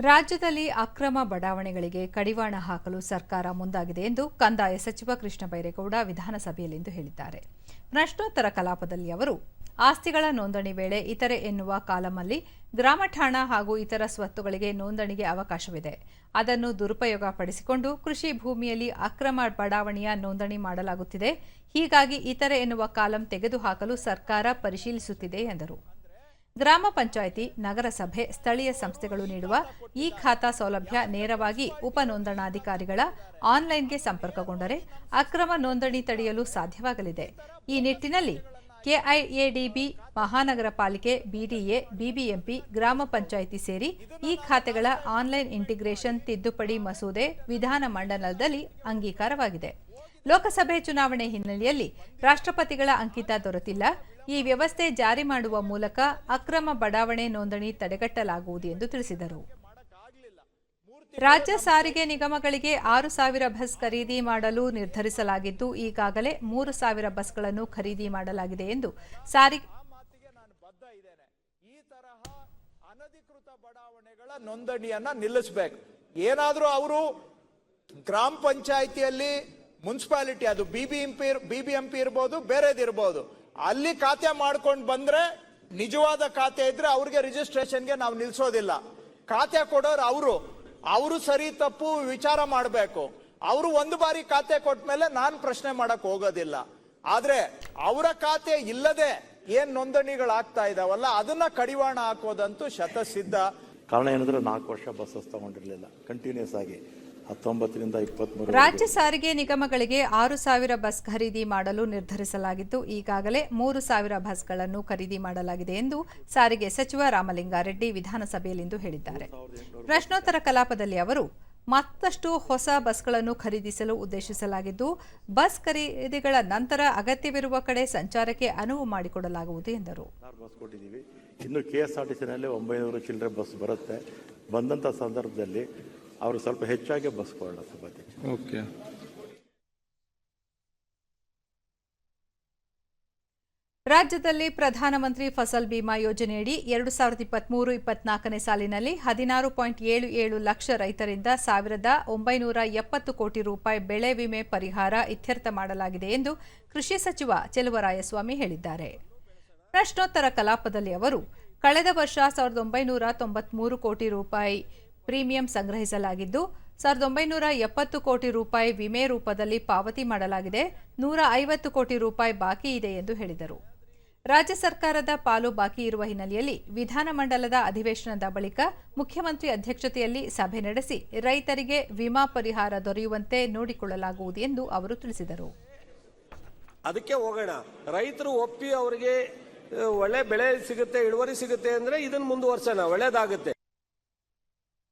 ರಾಜ್ಯದಲ್ಲಿ ಅಕ್ರಮ ಬಡಾವಣೆಗಳಿಗೆ ಕಡಿವಾಣ ಹಾಕಲು ಸರ್ಕಾರ ಮುಂದಾಗಿದೆ ಎಂದು ಕಂದಾಯ ಸಚಿವ ಕೃಷ್ಣ ಬೈರೇಗೌಡ ವಿಧಾನಸಭೆಯಲ್ಲಿಂದು ಹೇಳಿದ್ದಾರೆ. ಪ್ರಶ್ನೋತ್ತರ ಕಲಾಪದಲ್ಲಿ ಅವರು, ಆಸ್ತಿಗಳ ನೋಂದಣಿ ವೇಳೆ ಇತರೆ ಎನ್ನುವ ಕಾಲಮಲ್ಲಿ ಗ್ರಾಮಠಾಣ ಹಾಗೂ ಇತರ ಸ್ವತ್ತುಗಳಿಗೆ ನೋಂದಣಿಗೆ ಅವಕಾಶವಿದೆ. ಅದನ್ನು ದುರುಪಯೋಗ ಪಡಿಸಿಕೊಂಡು ಕೃಷಿ ಭೂಮಿಯಲ್ಲಿ ಅಕ್ರಮ ಬಡಾವಣೆಯ ನೋಂದಣಿ ಮಾಡಲಾಗುತ್ತಿದೆ. ಹೀಗಾಗಿ ಇತರೆ ಎನ್ನುವ ಕಾಲಂ ತೆಗೆದುಹಾಕಲು ಸರ್ಕಾರ ಪರಿಶೀಲಿಸುತ್ತಿದೆ ಎಂದರು. ಗ್ರಾಮ ಪಂಚಾಯಿತಿ, ನಗರಸಭೆ, ಸ್ಥಳೀಯ ಸಂಸ್ಥೆಗಳು ನೀಡುವ ಈ ಖಾತಾ ಸೌಲಭ್ಯ ನೇರವಾಗಿ ಉಪ ನೋಂದಣಾಧಿಕಾರಿಗಳ ಆನ್ಲೈನ್ಗೆ ಸಂಪರ್ಕಗೊಂಡರೆ ಅಕ್ರಮ ನೋಂದಣಿ ತಡೆಯಲು ಸಾಧ್ಯವಾಗಲಿದೆ. ಈ ನಿಟ್ಟಿನಲ್ಲಿ ಕೆಐಎಡಿಬಿ, ಮಹಾನಗರ ಪಾಲಿಕೆ, ಬಿಡಿಎ, ಬಿಬಿಎಂಪಿ, ಗ್ರಾಮ ಪಂಚಾಯಿತಿ ಸೇರಿ ಈ ಖಾತೆಗಳ ಆನ್ಲೈನ್ ಇಂಟಿಗ್ರೇಷನ್ ತಿದ್ದುಪಡಿ ಮಸೂದೆ ವಿಧಾನ ಮಂಡಲದಲ್ಲಿ ಅಂಗೀಕಾರವಾಗಿದೆ. ಲೋಕಸಭೆ ಚುನಾವಣೆ ಹಿನ್ನೆಲೆಯಲ್ಲಿ ರಾಷ್ಟ್ರಪತಿಗಳ ಅಂಕಿತ ದೊರೆತಿಲ್ಲ. ಈ ವ್ಯವಸ್ಥೆ ಜಾರಿ ಮಾಡುವ ಮೂಲಕ ಅಕ್ರಮ ಬಡಾವಣೆ ನೋಂದಣಿ ತಡೆಗಟ್ಟಲಾಗುವುದು ಎಂದು ತಿಳಿಸಿದರು. ರಾಜ್ಯ ಸಾರಿಗೆ ನಿಗಮಗಳಿಗೆ ಆರು ಸಾವಿರ ಬಸ್ ಖರೀದಿ ಮಾಡಲು ನಿರ್ಧರಿಸಲಾಗಿದ್ದು, ಈಗಾಗಲೇ ಮೂರು ಸಾವಿರ ಬಸ್ಗಳನ್ನು ಖರೀದಿ ಮಾಡಲಾಗಿದೆ ಎಂದು ಸಾರಿಗೆ ಅನಧಿಕೃತ ಬಡಾವಣೆಗಳ ನೋಂದಣಿಯನ್ನ ನಿಲ್ಲಿಸಬೇಕು ಏನಾದರೂ ಅವರು ಗ್ರಾಮ ಪಂಚಾಯಿತಿಯಲ್ಲಿ ಮುನ್ಸಿಪಾಲಿಟಿ, ಅದು ಬಿಬಿಎಂಪಿ ಬಿಬಿಎಂಪಿ ಇರ್ಬೋದು, ಬೇರೆದಿರ್ಬೋದು ಅಲ್ಲಿ ಖಾತೆ ಮಾಡ್ಕೊಂಡು ಬಂದ್ರೆ ನಿಜವಾದ ಖಾತೆ ಇದ್ರೆ ಅವ್ರಿಗೆ ರಿಜಿಸ್ಟ್ರೇಷನ್ಗೆ ನಾವು ನಿಲ್ಸೋದಿಲ್ಲ. ಖಾತೆ ಕೊಡೋರು ಅವರು. ಅವರು ಸರಿ ತಪ್ಪು ವಿಚಾರ ಮಾಡಬೇಕು. ಅವರು ಒಂದು ಬಾರಿ ಖಾತೆ ಕೊಟ್ಮೇಲೆ ನಾನು ಪ್ರಶ್ನೆ ಮಾಡಕ್ ಹೋಗೋದಿಲ್ಲ. ಆದ್ರೆ ಅವರ ಖಾತೆ ಇಲ್ಲದೆ ಏನ್ ನೋಂದಣಿಗಳಾಗ್ತಾ ಇದಾವಲ್ಲ, ಅದನ್ನ ಕಡಿವಾಣ ಹಾಕೋದಂತೂ ಶತಸಿದ್ಧ. ಕಾರಣ ಏನಂದ್ರೆ ನಾಲ್ಕು ವರ್ಷ ಬಸ್ಸಸ್ ತಗೊಂಡಿರಲಿಲ್ಲ. ಕಂಟಿನ್ಯೂಸ್ ಆಗಿ. ಹತ್ತೊಂಬತ್ತರಿಂದ ಇಪ್ಪತ್ತ್ಮೂರು ರಾಜ್ಯ ಸಾರಿಗೆ ನಿಗಮಗಳಿಗೆ ಆರು ಸಾವಿರ ಬಸ್ ಖರೀದಿ ಮಾಡಲು ನಿರ್ಧರಿಸಲಾಗಿದ್ದು ಈಗಾಗಲೇ ಮೂರು ಸಾವಿರ ಬಸ್ಗಳನ್ನು ಖರೀದಿ ಮಾಡಲಾಗಿದೆ ಎಂದು ಸಾರಿಗೆ ಸಚಿವ ರಾಮಲಿಂಗಾರೆಡ್ಡಿ ವಿಧಾನಸಭೆಯಲ್ಲಿಂದು ಹೇಳಿದ್ದಾರೆ. ಪ್ರಶ್ನೋತ್ತರ ಕಲಾಪದಲ್ಲಿ ಅವರು ಮತ್ತಷ್ಟು ಹೊಸ ಬಸ್ಗಳನ್ನು ಖರೀದಿಸಲು ಉದ್ದೇಶಿಸಲಾಗಿದ್ದು ಬಸ್ ಖರೀದಿಗಳ ನಂತರ ಅಗತ್ಯವಿರುವ ಕಡೆ ಸಂಚಾರಕ್ಕೆ ಅನುವು ಮಾಡಿಕೊಡಲಾಗುವುದು ಎಂದರು. ಇನ್ನು ಕೆ ಎಸ್ ಆರ್ ಟಿ ಸಿನಲ್ಲಿ ಒಂಬೈನೂರು ಚಿಲ್ಲರೆ ಬಸ್ ಬರುತ್ತೆ. ಬಂದಂಥ ಸಂದರ್ಭದಲ್ಲಿ ಅವರು ಸ್ವಲ್ಪ ಹೆಚ್ಚಾಗಿ ಬಸ್ಕೊಳ್ಳ ಸಭಾಧ್ಯಕ್ಷ ಓಕೆ. ರಾಜ್ಯದಲ್ಲಿ ಪ್ರಧಾನಮಂತ್ರಿ ಫಸಲ್ ಬಿಮಾ ಯೋಜನೆಯಡಿ ಎರಡು ಸಾವಿರದ ಇಪ್ಪತ್ಮೂರು ಇಪ್ಪತ್ನಾಲ್ಕನೇ ಸಾಲಿನಲ್ಲಿ ಹದಿನಾರು ಪಾಯಿಂಟ್ ಏಳು ಏಳು ಲಕ್ಷ ರೈತರಿಂದ ಸಾವಿರದ ಒಂಬೈನೂರ ಎಪ್ಪತ್ತು ಕೋಟಿ ರೂಪಾಯಿ ಬೆಳೆ ವಿಮೆ ಪರಿಹಾರ ಇತ್ಯರ್ಥ ಮಾಡಲಾಗಿದೆ ಎಂದು ಕೃಷಿ ಸಚಿವ ಚೆಲುವರಾಯಸ್ವಾಮಿ ಹೇಳಿದ್ದಾರೆ. ಪ್ರಶ್ನೋತ್ತರ ಕಲಾಪದಲ್ಲಿ ಅವರು ಕಳೆದ ವರ್ಷ ಸಾವಿರದ ಒಂಬೈನೂರ ತೊಂಬತ್ಮೂರು ಕೋಟಿ ರೂಪಾಯಿ ಪ್ರೀಮಿಯಂ ಸಂಗ್ರಹಿಸಲಾಗಿದ್ದು, ಸಾವಿರದ ಒಂಬೈನೂರ ಎಪ್ಪತ್ತು ಕೋಟಿ ರೂಪಾಯಿ ವಿಮೆ ರೂಪದಲ್ಲಿ ಪಾವತಿ ಮಾಡಲಾಗಿದೆ. ನೂರ ಐವತ್ತು ಕೋಟಿ ರೂಪಾಯಿ ಬಾಕಿ ಇದೆ ಎಂದು ಹೇಳಿದರು. ರಾಜ್ಯ ಸರ್ಕಾರದ ಪಾಲು ಬಾಕಿ ಇರುವ ಹಿನ್ನೆಲೆಯಲ್ಲಿ ವಿಧಾನಮಂಡಲದ ಅಧಿವೇಶನದ ಬಳಿಕ ಮುಖ್ಯಮಂತ್ರಿ ಅಧ್ಯಕ್ಷತೆಯಲ್ಲಿ ಸಭೆ ನಡೆಸಿ ರೈತರಿಗೆ ವಿಮಾ ಪರಿಹಾರ ದೊರೆಯುವಂತೆ ನೋಡಿಕೊಳ್ಳಲಾಗುವುದು ಎಂದು ಅವರು ತಿಳಿಸಿದರು. ಅದಕ್ಕೆ ಹೋಗೋಣ. ರೈತರು ಒಪ್ಪಿ ಅವರಿಗೆ ಒಳ್ಳೆ ಬೆಳೆ ಸಿಗುತ್ತೆ, ಇಳುವರಿ ಸಿಗುತ್ತೆ ಅಂದ್ರೆ ಇದನ್ನು ಮುಂದುವರ್ಸೋಣ. ಒಳ್ಳೇದಾಗುತ್ತೆ.